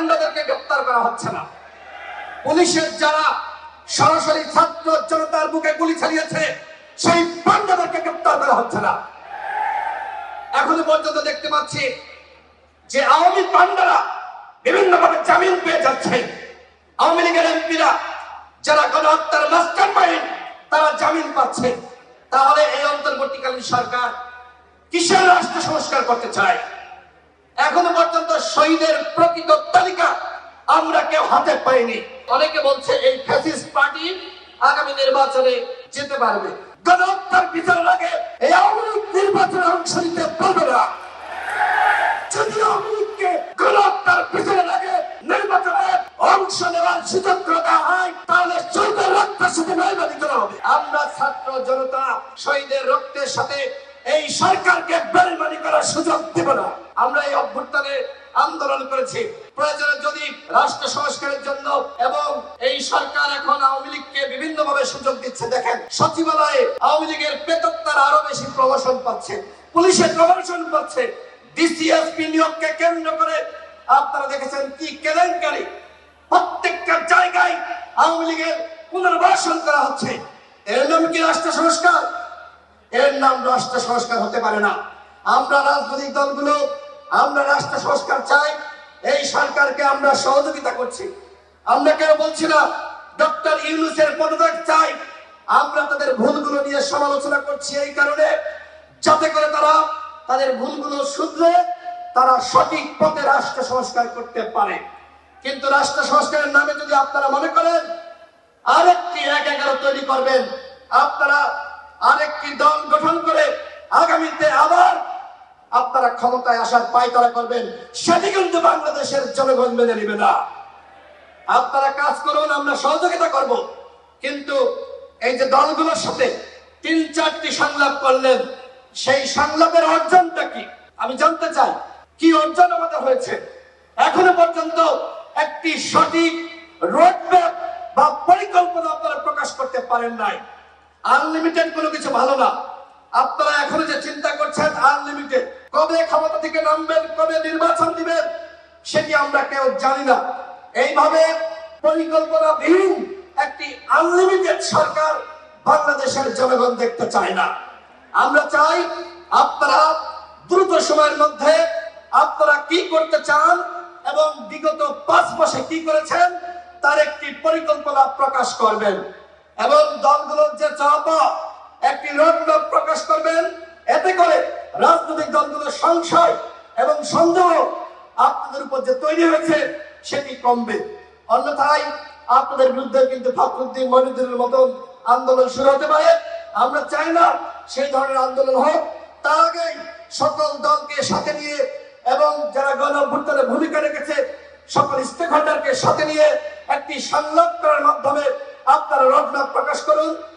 পান্ডাদেরকে গ্রেপ্তার করা হচ্ছে না। পুলিশের যারা সরাসরি ছাত্র জনতার বুকে গুলি চালিয়েছে, সেই পান্ডাদেরকে গ্রেপ্তার করা হচ্ছে না। এখনও পর্যন্ত দেখতে পাচ্ছি যে আওয়ামী পান্ডারা বিভিন্ন ভাবে জামিন পেয়ে যাচ্ছে। আওয়ামী লীগের এমপিরা যারা গণহত্যার মাস্টার মাইন্ড তারা জামিন পাচ্ছে। তাহলে এই অন্তর্বর্তীকালীন সরকার কিসের রাষ্ট্র সংস্কার করতে চায়? এখনও পর্যন্ত শহীদের প্রকৃত আমরা কেউ হাতে পাইনি। অনেকে বলছে এই ফ্যাসিস্ট পার্টি আগামী নির্বাচনে যেতে পারবে। গণহত্যার বিচার লাগে এই আওয়ামী লীগ নির্বাচনে অংশ নিতে পারবে না। যদি আওয়ামী লীগকে গণহত্যার নির্বাচনে অংশ নেওয়ার সুযোগ দেওয়া হয়, তাহলে রক্তের সাথে করা হবে। আমরা ছাত্র জনতা শহীদের রক্তের সাথে এই সরকারকে বেইমানি করার সুযোগ দেব না। আমরা এই অভ্যুত্থানে আন্দোলন করেছি। প্রয়োজনে যদি রাষ্ট্র সংস্কারের জন্য এবং এই সরকার এখন আওয়ামী লীগকে বিভিন্ন ভাবে সুযোগ দিচ্ছে, দেখেন, সচিবালয়ে আওয়ামী লীগের পেতত্তার আরও বেশি প্রমোশন পাচ্ছে পুলিশের প্রমোশন পাচ্ছে ডিসিএসপি নিয়োগকে কেন্দ্র করে আপনারা দেখেছেন কি কেলেঙ্কারি। প্রত্যেকটা জায়গায় আওয়ামী লীগের পুনর্বাসন করা হচ্ছে। এর নাম কি রাষ্ট্র সংস্কার? এর নাম রাষ্ট্র সংস্কার হতে পারে না। আমরা রাজনৈতিক দলগুলো আমরা রাষ্ট্র সংস্কার চাই, এই সরকারকে আমরা সহযোগিতা করছি। আমরা কেউ বলছি না, ডক্টর ইউনুসের পদত্যাগ চাই? আমরা তাদের ভুলগুলো নিয়ে সমালোচনা করছি এই কারণে, যাতে করে তারা তাদের ভুলগুলো শুধরে তারা সঠিক পথে রাষ্ট্র সংস্কার করতে পারে। কিন্তু রাষ্ট্র সংস্কারের নামে যদি আপনারা মনে করেন, আরেকটি এক এগারো তৈরি করবেন। আপনারা ক্ষমতায় আসার পায়তারা করবেন, সেটি কিন্তু বাংলাদেশের জনগণ মেনে নিবে না। আপনারা কাজ করুন, আমরা সহযোগিতা করব। কিন্তু এই যে দলগুলোর সাথে তিন চারটি সংলাপ করলেন, সেই সংলাপের অর্জনটা কি? আমি জানতে চাই, কি অর্জন আমাদের হয়েছে? এখনও পর্যন্ত একটি সঠিক রোডম্যাপ বা পরিকল্পনা আপনারা প্রকাশ করতে পারেন নাই। আনলিমিটেড কোনো কিছু ভালো না। আপনারা এখনও যে চিন্তা করছেন আনলিমিটেড কবে ক্ষমতা থেকে নামবেন, কবে নির্বাচন দিবেন সেটি আমরা কেউ জানি না। এইভাবে পরিকল্পনাবিহীন একটি আনলিমিটেড সরকার বাংলাদেশের জনগণ দেখতে চায় না। আমরা চাই আপনারা দ্রুত সময়ের মধ্যে আপনারা কি করতে চান এবং বিগত পাঁচ মাসে কি করেছেন তার একটি পরিকল্পনা প্রকাশ করবেন। এবং দলগুলোর যে চাপা একটি রোডম্যাপ প্রকাশ করবেন। এতে করে রাজনৈতিক দলগুলোর সংশয় এবং সন্দেহ আপনাদের উপর যে তৈরি হয়েছে, সেটি কমবে। অন্যথায় আপনাদের বিরুদ্ধে কিন্তু ফখরুদ্দিন মনিদুরের মতন আন্দোলন শুরু হতে পারে। আমরা চাই না সেই ধরনের আন্দোলন হোক। তার আগেই সকল দলকে সাথে নিয়ে এবং যারা গণ ভূমিকা রেখেছে, সকল স্টেক হোল্ডারকে সাথে নিয়ে একটি সংলাপ করার মাধ্যমে আপনারা রোডম্যাপ প্রকাশ করুন।